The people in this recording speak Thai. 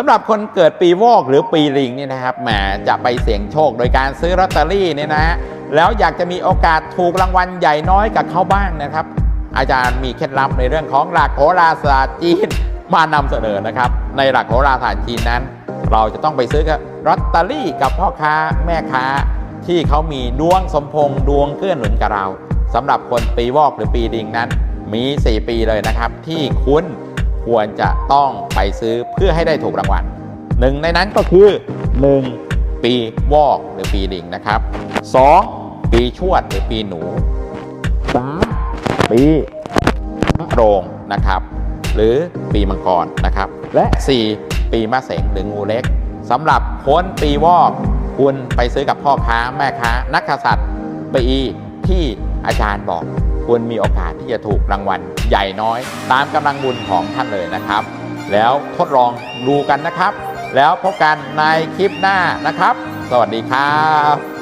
สำหรับคนเกิดปีวอกหรือปีลิงนี่นะครับแหมจะไปเสี่ยงโชคโดยการซื้อลอตเตอรี่เนี่ยนะฮะแล้วอยากจะมีโอกาสถูกรางวัลใหญ่น้อยกับเขาบ้างนะครับ อาจารย์มีเคล็ดลับในเรื่องของหลักโหราศาสตร์จีนมานำเสนอนะครับ ในหลักโหราศาสตร์จีนนั้น เราจะต้องไปซื้อกับลอตเตอรี่กับพ่อค้าแม่ค้า ที่เขามีดวงสมพงษ์ดวงเกื้อหนุนกับเราสำหรับคนปีวอกหรือปีดิงนั้นมี 4 ปีเลยนะครับ ที่คุณ ควรจะต้องไปซื้อเพื่อให้ได้ถูกรางวัลหนึ่งในนั้นก็คือ 1. ปีวอกหรือปีดิงนะครับ 2. ปีชวดหรือปีหนู 3. ปีโรงนะครับ หรือปีมังกรนะครับ และ 4. ปีมะเสงหรืองูเล็กสำหรับคนปีวอกคุณไปซื้อกับพ่อค้าแม่ค้า นักกษัตริย์ปีที่ อาจารย์บอกคุณมีโอกาสที่จะถูกรางวัลใหญ่น้อย ตามกำลังบุญของท่านเลยนะครับ แล้วทดลองดูกันนะครับ แล้วพบกันในคลิปหน้านะครับ สวัสดีครับ